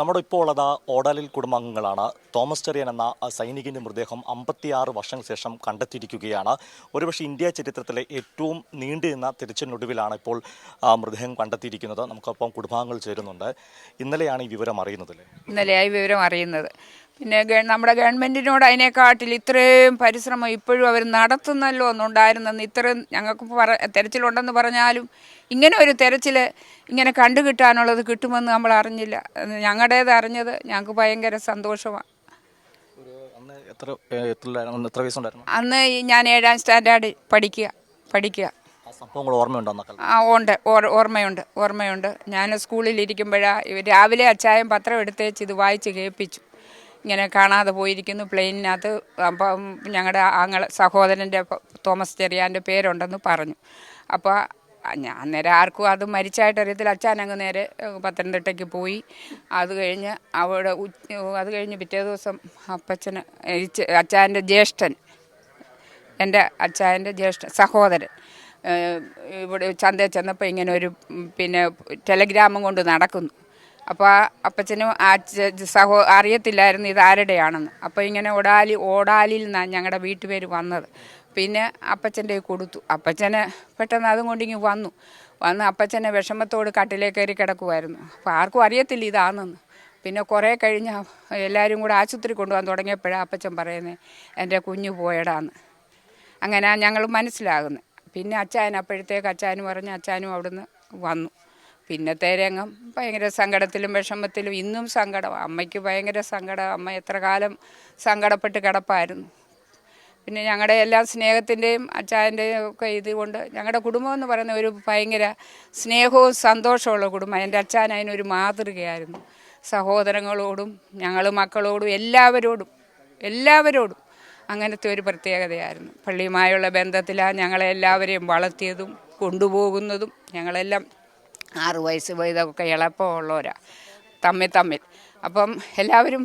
നമ്മുടെ ഇപ്പോൾ ഉള്ളത് ഓടാലിൽ കുടുംബാംഗങ്ങളാണ്. തോമസ് ചെറിയൻ എന്ന സൈനികന്റെ മൃതദേഹം അമ്പത്തിയാറ് വർഷങ്ങൾക്ക് ശേഷം കണ്ടെത്തിയിരിക്കുകയാണ്. ഒരുപക്ഷെ ഇന്ത്യ ചരിത്രത്തിലെ ഏറ്റവും നീണ്ടുനിന്ന തിരച്ചിലിനൊടുവിലാണ് ഇപ്പോൾ മൃതദേഹം കണ്ടെത്തിയിരിക്കുന്നത്. നമുക്കൊപ്പം കുടുംബാംഗങ്ങൾ ചേരുന്നുണ്ട്. ഇന്നലെയാണ് ഈ വിവരം അറിയുന്നത് ഇന്നലെയായി വിവരം അറിയുന്നത്. പിന്നെ നമ്മുടെ ഗവൺമെന്റിനോട് അതിനെക്കാട്ടിൽ ഇത്രയും പരിശ്രമം ഇപ്പോഴും അവർ നടത്തുന്നല്ലോ എന്നുണ്ടായിരുന്നെന്ന് ഇത്രയും ഞങ്ങൾക്ക് പറ തെരച്ചിലുണ്ടെന്ന് പറഞ്ഞാലും ഇങ്ങനെ ഒരു തെരച്ചിൽ ഇങ്ങനെ കണ്ടു കിട്ടാനുള്ളത് കിട്ടുമെന്ന് നമ്മൾ അറിഞ്ഞില്ല. ഞങ്ങളുടേത് അറിഞ്ഞത് ഞങ്ങൾക്ക് ഭയങ്കര സന്തോഷമാണ് അന്ന് ഞാൻ ഏഴാം സ്റ്റാൻഡേർഡ് പഠിക്കുക പഠിക്കുക. ആ ഉണ്ട്. ഓർമ്മയുണ്ട്. ഓർമ്മയുണ്ട്. ഞാൻ സ്കൂളിൽ ഇരിക്കുമ്പോഴാണ് രാവിലെ അച്ചായം പത്രം എടുത്തേച്ച് ഇത് വായിച്ച് കേൾപ്പിച്ചു. ഇങ്ങനെ കാണാതെ പോയിരിക്കുന്നു. പ്ലെയിനിനകത്ത് അപ്പം ഞങ്ങളുടെ ആങ്ങളെ സഹോദരന്റെ തോമസ് ചെറിയാന്റെ പേരുണ്ടെന്ന് പറഞ്ഞു. അപ്പോൾ ഞാൻ നേരെ ആർക്കും അത് മരിച്ചായിട്ട് അറിയത്തില്ല. അച്ഛൻ അങ്ങ് നേരെ പത്തനംതിട്ടയ്ക്ക് പോയി. അത് കഴിഞ്ഞ് അവിടെ അത് കഴിഞ്ഞ് പിറ്റേ ദിവസം അപ്പച്ചന് അച്ചാന്റെ ജ്യേഷ്ഠൻ എന്റെ അച്ചായന്റെ ജ്യേഷ്ഠ സഹോദരൻ ഇവിടെ ചന്തയിൽ ചെന്നപ്പോൾ ഇങ്ങനെ ഒരു പിന്നെ ടെലഗ്രാമും കൊണ്ട് നടക്കുന്നു. അപ്പോൾ ആ അപ്പച്ചനും ആ സഹോ അറിയത്തില്ലായിരുന്നു ഇത് ആരുടെയാണെന്ന്. അപ്പോൾ ഇങ്ങനെ ഓടാലി ഓടാലിൽ നിന്നാണ് ഞങ്ങളുടെ വീട്ടുപേര് വന്നത്. പിന്നെ അപ്പച്ചന്റെ കൊടുത്തു. അപ്പച്ചന് പെട്ടെന്ന് അതും കൊണ്ടിങ്ങി വന്നു. വന്ന് അപ്പച്ചനെ വിഷമത്തോട് കട്ടിലേ കയറി കിടക്കുമായിരുന്നു അപ്പോൾ ആർക്കും അറിയത്തില്ല ഇതാണെന്ന്. പിന്നെ കുറേ കഴിഞ്ഞ് എല്ലാവരും കൂടെ ആശുപത്രി കൊണ്ടുപോകാൻ തുടങ്ങിയപ്പോഴാണ് അപ്പച്ചൻ പറയുന്നത് എന്റെ കുഞ്ഞു പോയടാന്ന്. അങ്ങനെ ഞങ്ങൾ മനസ്സിലാകുന്നത് പിന്നെ അച്ചായൻ അപ്പോഴത്തേക്ക് അച്ചായനും പറഞ്ഞ് അച്ചാനും അവിടുന്ന് വന്നു. പിന്നത്തെ രംഗം ഭയങ്കര സങ്കടത്തിലും വിഷമത്തിലും ഇന്നും സങ്കടം. അമ്മയ്ക്ക് ഭയങ്കര സങ്കടം. അമ്മ എത്ര കാലം സങ്കടപ്പെട്ട് കിടപ്പായിരുന്നു. പിന്നെ ഞങ്ങളുടെ എല്ലാ സ്നേഹത്തിന്റെയും അച്ചായന്റെയും ഒക്കെ ഇതുകൊണ്ട് ഞങ്ങളുടെ കുടുംബം എന്ന് പറയുന്ന ഒരു ഭയങ്കര സ്നേഹവും സന്തോഷമുള്ള കുടുംബം. എന്റെ അച്ചാൻ അതിനൊരു മാതൃകയായിരുന്നു. സഹോദരങ്ങളോടും ഞങ്ങൾ മക്കളോടും എല്ലാവരോടും എല്ലാവരോടും അങ്ങനത്തെ ഒരു പ്രത്യേകതയായിരുന്നു. പള്ളിയുമായുള്ള ബന്ധത്തിലാണ് ഞങ്ങളെ എല്ലാവരെയും വളർത്തിയതും കൊണ്ടുപോകുന്നതും ഞങ്ങളെല്ലാം ആറ് വയസ്സ് പോയതൊക്കെ എളുപ്പമുള്ളവരാണ് തമ്മിൽ തമ്മിൽ. അപ്പം എല്ലാവരും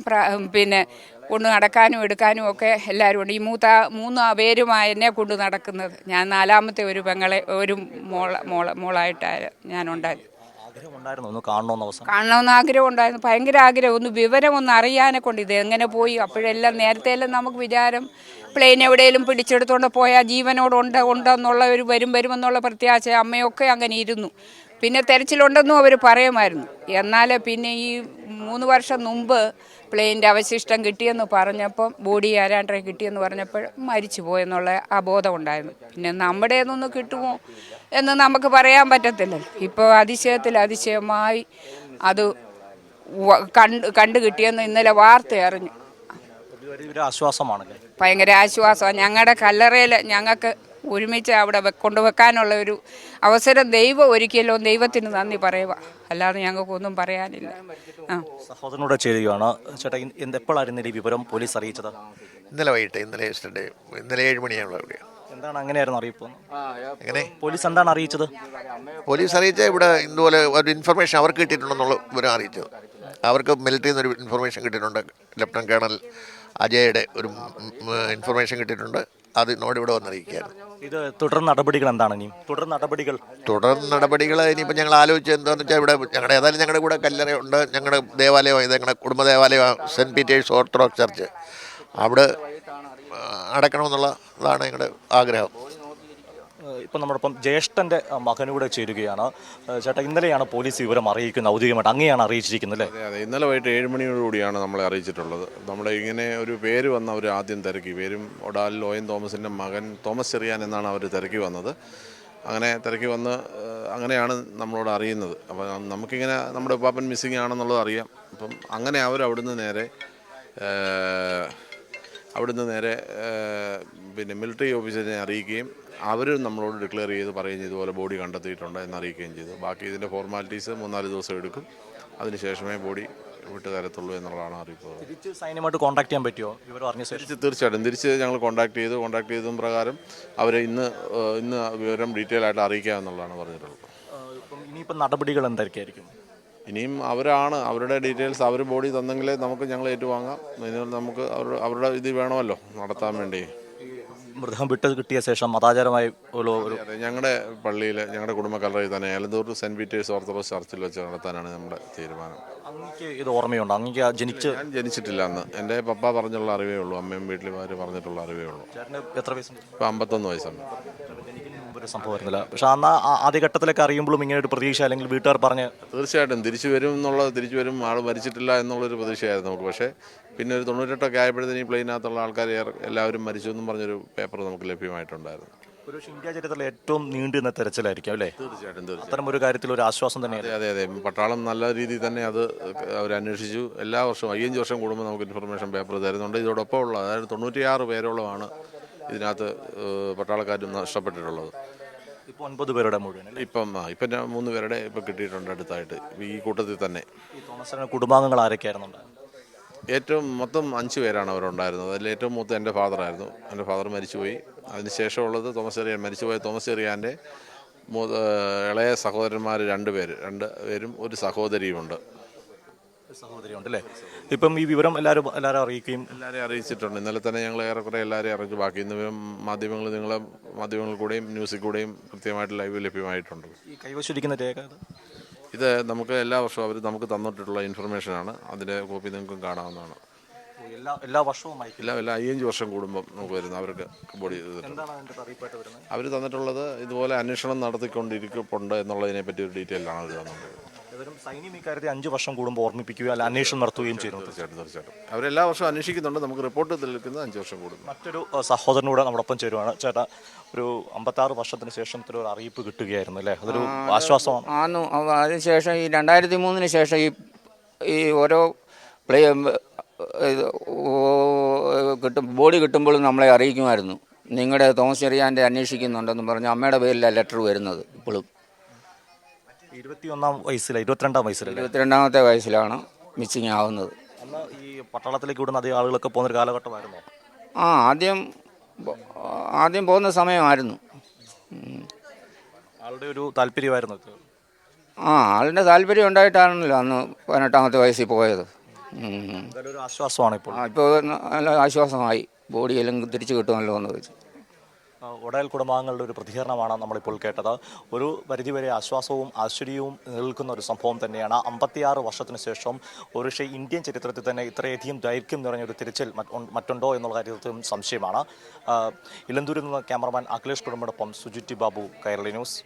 പിന്നെ കൊണ്ട് നടക്കാനും എടുക്കാനും ഒക്കെ എല്ലാവരും ഉണ്ട്. ഈ മൂത്ത മൂന്ന് പേരുമായി എന്നെ കൊണ്ട് നടക്കുന്നത്. ഞാൻ നാലാമത്തെ ഒരു പെങ്ങളെ ഒരു മോള മോള മോളായിട്ടാണ് ഞാനുണ്ടായത് കാണണമെന്ന് ആഗ്രഹം ഉണ്ടായിരുന്നു ഭയങ്കര ആഗ്രഹം. ഒന്ന് വിവരം ഒന്ന് അറിയാനെ കൊണ്ട് ഇത് എങ്ങനെ പോയി? അപ്പോഴെല്ലാം നേരത്തെ എല്ലാം നമുക്ക് വിചാരം പ്ലെയിൻ എവിടെയെങ്കിലും പിടിച്ചെടുത്തോണ്ട് പോയാൽ ജീവനോടുണ്ട് ഉണ്ടെന്നുള്ള ഒരു വരും വരുമെന്നുള്ള പ്രത്യാശ അമ്മയൊക്കെ അങ്ങനെ ഇരുന്നു. പിന്നെ തെരച്ചിലുണ്ടെന്നും അവർ പറയുമായിരുന്നു. എന്നാൽ പിന്നെ ഈ മൂന്ന് വർഷം മുമ്പ് പ്ലെയിന്റെ അവശിഷ്ടം കിട്ടിയെന്ന് പറഞ്ഞപ്പം ബോഡി ആരാണ്ടെ കിട്ടിയെന്ന് പറഞ്ഞപ്പോൾ മരിച്ചു പോയെന്നുള്ള ആ ബോധം ഉണ്ടായിരുന്നു പിന്നെ നമ്മുടെ നിന്ന് കിട്ടുമോ എന്ന് നമുക്ക് പറയാൻ പറ്റത്തില്ല. ഇപ്പോൾ അതിശയത്തിൽ അതിശയമായി അത് കണ്ട് കണ്ടു കിട്ടിയെന്ന് ഇന്നലെ വാർത്ത അറിഞ്ഞു. ഭയങ്കര ആശ്വാസമാണ്. ഞങ്ങളുടെ കല്ലറയിൽ ഞങ്ങൾക്ക് ഒരുമിച്ച് അവിടെ കൊണ്ടുവെക്കാനുള്ള ഒരു അവസരം ദൈവം ഒരിക്കലും ദൈവത്തിന് നന്ദി പറയുക. അല്ലാതെ ഞങ്ങൾക്കൊന്നും പറയാനില്ല. ആ. സഹോദരനോട് ചെയ്യുകയാണ് ചേട്ടാ എപ്പോഴായിരുന്നു ഈ വിവരം പോലീസ് അറിയിച്ചത്? ഇന്നലെ വൈകിട്ട് ഇന്നലെ ഇന്നലെ ഏഴ് മണിയാണ് ഇവിടെ. എന്താണ് അങ്ങനെയായിരുന്നു അറിയിപ്പ്? എങ്ങനെ? പോലീസ് എന്താണ് അറിയിച്ചത്? പോലീസ് അറിയിച്ച ഇവിടെ ഇതുപോലെ ഒരു ഇൻഫർമേഷൻ അവർക്ക് കിട്ടിയിട്ടുണ്ടെന്നുള്ള വിവരം അറിയിച്ചത് അവർക്ക് മിലിറ്ററിയിൽ നിന്ന് ഒരു ഇൻഫർമേഷൻ കിട്ടിയിട്ടുണ്ട്. ലഫ്റ്റനന്റ് കേണൽ അജയയുടെ ഒരു ഇൻഫർമേഷൻ കിട്ടിയിട്ടുണ്ട്. അതിനോട് ഇവിടെ വന്നിരിക്കുകയാണ് ഇത് തുടർ നടപടികൾ എന്താണ് ഇനി? തുടർ നടപടികൾ. തുടർ നടപടികൾ ഇനിയിപ്പോൾ ഞങ്ങൾ ആലോചിച്ച് എന്താണെന്ന് വെച്ചാൽ ഇവിടെ ഞങ്ങളുടെ ഏതായാലും ഞങ്ങളുടെ കൂടെ കല്ലറ ഉണ്ട്. ഞങ്ങളുടെ ദേവാലയം ഇത് ഞങ്ങളുടെ കുടുംബ ദേവാലയം സെന്റ് പീറ്റേഴ്സ് ഓർത്തഡോക്സ് ചർച്ച്. അവിടെ അടക്കണമെന്നുള്ളതാണ് ഞങ്ങളുടെ ആഗ്രഹം. ഏഹ് ഇപ്പം നമ്മളിപ്പം ജ്യേഷ്ഠന്റെ മകനൂടെ ചേരുകയാണ്. ചേട്ടാ ഇന്നലെയാണ് പോലീസ് വിവരം അറിയിക്കുന്നത് ഔദ്യോഗികമായിട്ട് അങ്ങനെയാണ് അറിയിച്ചിരിക്കുന്നത് അല്ലേ? അതെ ഇന്നലെ വൈകിട്ട് ഏഴ് മണിയോടുകൂടിയാണ് നമ്മളെ അറിയിച്ചിട്ടുള്ളത്. നമ്മുടെ ഇങ്ങനെ ഒരു പേര് വന്ന അവർ ആദ്യം തിരക്കി. പേരും ഒടാലിൽ ലോയൻ തോമസിന്റെ മകൻ തോമസ് ചെറിയാൻ എന്നാണ് അവർ തിരക്കി വന്നത്. അങ്ങനെ തിരക്കി വന്ന് അങ്ങനെയാണ് നമ്മളോട് അറിയുന്നത്. അപ്പം നമുക്കിങ്ങനെ നമ്മുടെ പാപ്പൻ മിസ്സിങ് ആണെന്നുള്ളത് അറിയാം. അപ്പം അങ്ങനെ അവർ നേരെ അവിടുന്ന് നേരെ പിന്നെ മിലിറ്ററി ഓഫീസറിനെ അറിയിക്കുകയും അവരും നമ്മളോട് ഡിക്ലെയർ ചെയ്ത് പറയുകയും ചെയ്തു പോലെ ബോഡി കണ്ടെത്തിയിട്ടുണ്ട് എന്ന് അറിയിക്കുകയും ചെയ്തു. ബാക്കി ഇതിന്റെ ഫോർമാലിറ്റീസ് മൂന്നാൽ ദിവസം എടുക്കും. അതിനുശേഷമേ ബോഡി വിട്ട് തരത്തുള്ളൂ എന്നുള്ളതാണ് അറിയിപ്പ്. തിരിച്ച് സൈന്യമായിട്ട് കോൺടാക്ട് ചെയ്യാൻ പറ്റുമോ? ഇവർ പറഞ്ഞു തിരിച്ച് തീർച്ചയായിട്ടും. തിരിച്ച് ഞങ്ങൾ കോൺടാക്ട് ചെയ്തു. കോൺടാക്ട് ചെയ്തതും പ്രകാരം അവരെ ഇന്ന് ഇന്ന് വിവരം ഡീറ്റെയിൽ ആയിട്ട് അറിയിക്കുക എന്നുള്ളതാണ് പറഞ്ഞിട്ടുള്ളത്. ഇനിയിപ്പോൾ നടപടികൾ എന്തൊക്കെയായിരിക്കും ഇനിയും അവരാണ് അവരുടെ ഡീറ്റെയിൽസ് അവർ ബോഡി തന്നെങ്കിലേ നമുക്ക് ഞങ്ങൾ ഏറ്റുവാങ്ങാം. ഇനി നമുക്ക് അവരുടെ അവരുടെ ഇത് വേണമല്ലോ നടത്താൻ വേണ്ടി. മൃതം വിട്ടത് കിട്ടിയ ശേഷം മതാചാരമായി ഒരു ഒരു ഞങ്ങളുടെ പള്ളിയിൽ ഞങ്ങളുടെ കുടുംബ കല്ലറയിൽ തന്നെ ഏലന്തൂർ സെന്റ് പീറ്റേഴ്സ് ഓർത്തഡോക്സ് ചർച്ചിൽ വെച്ച് നടത്താനാണ് നമ്മുടെ തീരുമാനം. അങ്ങക്ക് ഇത് ഓർമ്മയുണ്ട്? അങ്ങക്ക് ജനിച്ച് ഞാൻ ജനിച്ചിട്ടില്ല അന്ന്. എന്റെ പപ്പ പറഞ്ഞുള്ള അറിവേ ഉള്ളൂ അമ്മയും വീട്ടിലുമാർ പറഞ്ഞിട്ടുള്ള അറിവേ ഉള്ളൂ. എത്ര വയസ്സുണ്ട്? ഇപ്പം അമ്പത്തൊന്ന് വയസ്സുണ്ട് ജനിക്കുന്നതിന് സംഭവം വരുന്നില്ല. പക്ഷെ അന്ന് ആദ്യഘട്ടത്തിലൊക്കെ അറിയുമ്പോഴും ഇങ്ങനെ ഒരു പ്രതീക്ഷ അല്ലെങ്കിൽ വീട്ടുകാർ പറഞ്ഞ് തീർച്ചയായിട്ടും തിരിച്ചു വരും എന്നുള്ള തിരിച്ചു വരും ആൾ മരിച്ചിട്ടില്ല എന്നുള്ളൊരു പ്രതീക്ഷയായിരുന്നു നമുക്ക്. പക്ഷേ പിന്നെ ഒരു തൊണ്ണൂറ്റെട്ടൊക്കെ ആയപ്പോഴത്തേനും ഈ പ്ലെയിനകത്തുള്ള ആൾക്കാർ എല്ലാവരും മരിച്ചു എന്നും പറഞ്ഞൊരു പേപ്പർ നമുക്ക് ലഭ്യമായിട്ടുണ്ടായിരുന്നു. ഒരു ഇന്ത്യ ചരിത്രത്തിലെ ഏറ്റവും നീണ്ടു നിന്ന തെരച്ചിലായിരിക്കും അല്ലേ? തീർച്ചയായിട്ടും അത്തരം ഒരു കാര്യത്തിൽ ഒരു ആശ്വാസം അതെ അതെ അതെ. പട്ടാളം നല്ല രീതിയിൽ തന്നെ അത് അവർ അന്വേഷിച്ചു. എല്ലാ വർഷവും അയ്യഞ്ച് വർഷം കൂടുമ്പോൾ നമുക്ക് ഇൻഫർമേഷൻ പേപ്പർ തരുന്നുണ്ട്. ഇതോടൊപ്പം ഉള്ള അതായത് തൊണ്ണൂറ്റിയാറ് പേരോളമാണ് ഇതിനകത്ത് പട്ടാളക്കാരും നഷ്ടപ്പെട്ടിട്ടുള്ളത്. ഇപ്പോൾ ഒൻപത് പേരുടെ മുഴുവൻ ഇപ്പം ആ, ഇപ്പം ഞാൻ മൂന്ന് പേരുടെ ഇപ്പം കിട്ടിയിട്ടുണ്ട് അടുത്തായിട്ട് ഈ കൂട്ടത്തിൽ തന്നെ. ഈ തോമസിന്റെ കുടുംബാംഗങ്ങൾ ആരൊക്കെയായിരുന്നു ഏറ്റവും മൊത്തം അഞ്ച് പേരാണ് അവരുണ്ടായിരുന്നത്. അതിൽ ഏറ്റവും മൂത്ത എന്റെ ഫാദറായിരുന്നു. എന്റെ ഫാദർ മരിച്ചുപോയി. അതിന് ശേഷമുള്ളത് തോമസ് ചെറിയാൻ മരിച്ചുപോയ തോമസ് ചെറിയാന്റെ ഇളയ സഹോദരന്മാർ രണ്ട് പേര് രണ്ട് പേരും ഒരു സഹോദരിയുമുണ്ട്. ഇപ്പം ഈ വിവരം എല്ലാവരും എല്ലാവരും അറിയിക്കുകയും എല്ലാവരെയും അറിയിച്ചിട്ടുണ്ട്. ഇന്നലെ തന്നെ ഞങ്ങൾ ഏറെക്കുറെ എല്ലാവരെയും അറിയിച്ചു ബാക്കി ഇന്ന് മാധ്യമങ്ങൾ നിങ്ങളെ മാധ്യമങ്ങളിൽ കൂടെയും ന്യൂസിൽ കൂടെയും കൃത്യമായിട്ട് ലൈവ് ലഭ്യമായിട്ടുണ്ട്. ഈ കൈവശിരിക്കുന്ന രേഖ ഇത്? നമുക്ക് എല്ലാ വർഷവും അവർ നമുക്ക് തന്നിട്ടുള്ള ഇൻഫർമേഷൻ ആണ്. അതിന്റെ കോപ്പി നിങ്ങൾക്കും കാണാവുന്നതാണ്. എല്ലാ എല്ലാ വർഷവും എല്ലാ എല്ലാ അയ്യഞ്ച് വർഷം കൂടുമ്പോൾ നമുക്ക് വരുന്ന അവർക്ക് ബോഡി വരുന്നത്? അവർ തന്നിട്ടുള്ളത് ഇതുപോലെ അന്വേഷണം നടത്തിക്കൊണ്ടിരിക്കുന്നുണ്ട് എന്നുള്ളതിനെ പറ്റി ഒരു ഡീറ്റെയിൽ ആണ് അവർ തന്നിട്ടുള്ളത്. ഏതായാലും സൈന്യം ഈ കാര്യത്തിൽ അഞ്ച് വർഷം കൂടുമ്പോൾ ഓർമ്മിപ്പിക്കുകയോ അല്ല അന്വേഷണം നടത്തുകയും ചെയ്യുന്നു. തീർച്ചയായിട്ടും തീർച്ചയായിട്ടും അവരെല്ലാ വർഷവും അന്വേഷിക്കുന്നുണ്ട്. നമുക്ക് റിപ്പോർട്ട് നിൽക്കുന്നത് അഞ്ച് വർഷം കൂടുന്നു മറ്റൊരു സഹോദരനോട് നമ്മോടൊപ്പം ചേരുവാണ്. ചേട്ടാ ഒരു അമ്പത്താറ് വർഷത്തിന് ശേഷം ഇത്ര ഒരു അറിയിപ്പ് കിട്ടുകയായിരുന്നു അല്ലേ? അതൊരു ആശ്വാസമാണ്. ആന്നു. അതിനുശേഷം ഈ രണ്ടായിരത്തി മൂന്നിന് ശേഷം ഈ ഈ ഓരോ പ്ലേ കിട്ടും ബോഡി കിട്ടുമ്പോഴും നമ്മളെ അറിയിക്കുമായിരുന്നു. നിങ്ങളുടെ തോമസ് ചെറിയാന്റെ അന്വേഷിക്കുന്നുണ്ടെന്ന് പറഞ്ഞ് അമ്മയുടെ പേരിലാണ് ലെറ്റർ വരുന്നത് ഇപ്പോഴും. ഇരുപത്തിയൊന്നാം വയസ്സിലെ ഇരുപത്തിരണ്ടാം വയസ്സിലല്ലേ ഇരുപത്തിരണ്ടാമത്തെ വയസ്സിലാണ് മിസ്സിങ് ആവുന്നത്. അന്ന് ഈ പട്ടാളത്തിലേക്ക് വിടുന്ന അധികം ആളുകളൊക്കെ പോകുന്ന ഒരു കാലഘട്ടമായിരുന്നു? ആ ആദ്യം ആദ്യം പോകുന്ന സമയമായിരുന്നു. ഉം. ആളുടെ ഒരു താല്പര്യമായിരുന്നു ഇത്. ആ ആളിന്റെ താല്പര്യം ഉണ്ടായിട്ടാണല്ലോ അന്ന് പതിനെട്ടാമത്തെ വയസ്സിൽ പോയത്. ഉം. എന്തായാലും ഒരു ആശ്വാസമാണ് ഇപ്പോൾ. ആ ഇപ്പോൾ നല്ല ആശ്വാസമായി. ബോഡിയെല്ലാം തിരിച്ചു കിട്ടുമല്ലോ എന്ന് വെച്ച് ഒടയൽ കുടുംബാംഗങ്ങളുടെ ഒരു പ്രതികരണമാണ് നമ്മളിപ്പോൾ കേട്ടത്. ഒരു പരിധിവരെ ആശ്വാസവും ആശ്ചര്യവും നിൽക്കുന്ന ഒരു സംഭവം തന്നെയാണ്. അമ്പത്തിയാറ് വർഷത്തിന് ശേഷം ഒരുപക്ഷെ ഇന്ത്യൻ ചരിത്രത്തിൽ തന്നെ ഇത്രയധികം ദൈർഘ്യം നിറഞ്ഞൊരു തിരിച്ചിൽ മറ്റുണ്ടോ എന്നുള്ള കാര്യത്തിലും സംശയമാണ്. ഇലന്തൂരിൽ നിന്ന് ക്യാമറമാൻ അഖിലേഷ് കുടുംബോടൊപ്പം സുജിറ്റി ബാബു കേരള ന്യൂസ്.